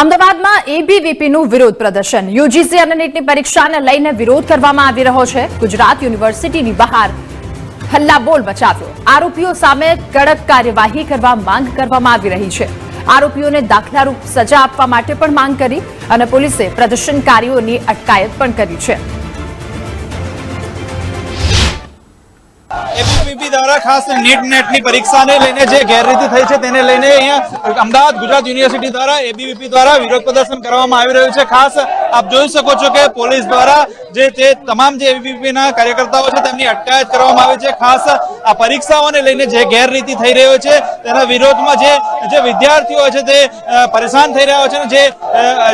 અમદાવાદમાં એબીવીપીનું વિરોધ પ્રદર્શન. યુજીસી અને નીટની પરીક્ષાને લઈને વિરોધ કરવામાં આવી રહ્યો છે. ગુજરાત યુનિવર્સિટીની બહાર હલ્લાબોલ મચાવ્યો. આરોપીઓ સામે કડક કાર્યવાહી કરવા માંગ કરવામાં આવી રહી છે. આરોપીઓને દાખલારૂપ સજા આપવા માટે પણ માંગ કરી અને પોલીસે પ્રદર્શનકારીઓની અટકાયત પણ કરી છે. એબીવીપી દ્વારા ખાસ નીટ નેટની પરીક્ષાને લઈને જે ગેરરીતિ થઈ છે, તેને લઈને અમદાવાદ ગુજરાત યુનિવર્સિટી દ્વારા એબીવીપી દ્વારા વિરોધ પ્રદર્શન કરવામાં આવી રહ્યું છે. ખાસ આપ જોઈ શકો છો કે પોલીસ દ્વારા જે તે તમામ જે એબીવીપી ના કાર્યકર્તાઓ છે, તેમની અટકાયત કરવામાં આવી છે. ખાસ આ પરીક્ષાઓને લઈને જે ગેરરીતિ થઈ રહ્યો છે, તેના વિરોધમાં જે જે વિદ્યાર્થીઓ છે તે પરેશાન થઈ રહ્યા છે જે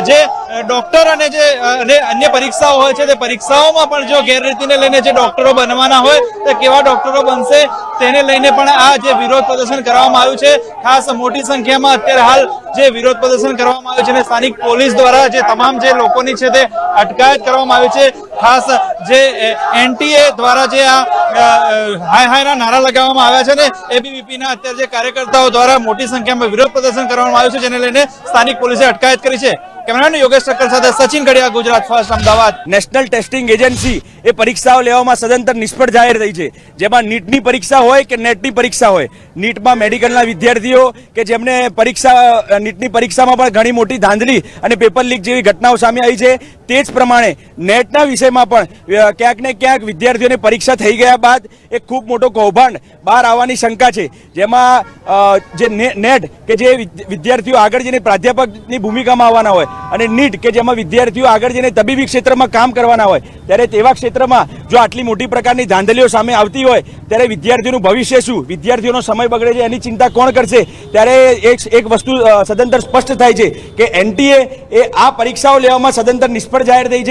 જે ડોક્ટર અને જે અને અન્ય પરીક્ષાઓ હોય છે, તે પરીક્ષાઓમાં પણ જો ગેરરીતિને લઈને જે ડોક્ટરો બનવાના હોય, તે કેવા ડોક્ટરો બનશે તેને લઈને પણ આ જે વિરોધ પ્રદર્શન કરવામાં આવ્યું છે. ખાસ મોટી સંખ્યામાં અત્યારે હાલ જે વિરોધ પ્રદર્શન કરવામાં આવ્યું છે અને સ્થાનિક પોલીસ દ્વારા જે તમામ જે લોકોની છે તે અટકાયત કરવામાં આવી છે. ખાસ જે એનટીએ દ્વારા જે આ હાય હાયના નારા લગાવવામાં આવ્યા છે ને એબીવીપીના અત્યારે જે કાર્યકર્તાઓ દ્વારા મોટી સંખ્યામાં વિરોધ પ્રદર્શન કરવામાં આવ્યું છે, જેને લઈને સ્થાનિક પોલીસે અટકાયત કરી છે. કેમેરામેન યોગેશ ઠક્કર સાથે Sachin Kadiya Gujarat first, Ahmedabad. National testing agency એ પરીક્ષાઓ લેવામાં સદંતર નિષ્ફળ જાહેર થઈ છે. જેમાં નીટની પરીક્ષા હોય કે નેટની પરીક્ષા હોય? નીટમાં મેડિકલના વિદ્યાર્થીઓ કે જેમને પરીક્ષા નીટની પરીક્ષામાં પણ ઘણી મોટી ધાંધલી અને પેપર લીક જેવી ઘટનાઓ સામે આવી છે, તે જ પ્રમાણે નેટના વિષયમાં પણ ક્યાંક ને ક્યાંક વિદ્યાર્થીઓની પરીક્ષા થઈ ગયા બાદ એક ખૂબ મોટો કૌભાંડ બહાર આવવાની શંકા છે. જેમાં જે નેટ કે જે વિદ્યાર્થીઓ આગળ જઈને પ્રાધ્યાપકની ભૂમિકામાં આવવાના હોય અને નીટ, કે જેમાં વિદ્યાર્થીઓ આગળ જઈને તબીબી ક્ષેત્રમાં કામ કરવાના હોય, ત્યારે તેવા ક્ષેત્રમાં જો આટલી મોટી પ્રકારની ધાંધલીઓ સામે આવતી હોય, ત્યારે વિદ્યાર્થીઓનું ભવિષ્ય શું? વિદ્યાર્થીઓનો સમય બગડે છે, એની ચિંતા કોણ કરશે? ત્યારે એક એક વસ્તુ સદંતર સ્પષ્ટ થાય છે કે એનટીએ એ આ પરીક્ષાઓ લેવામાં સદંતર નિષ્ફળ જાહેર થઈ છે.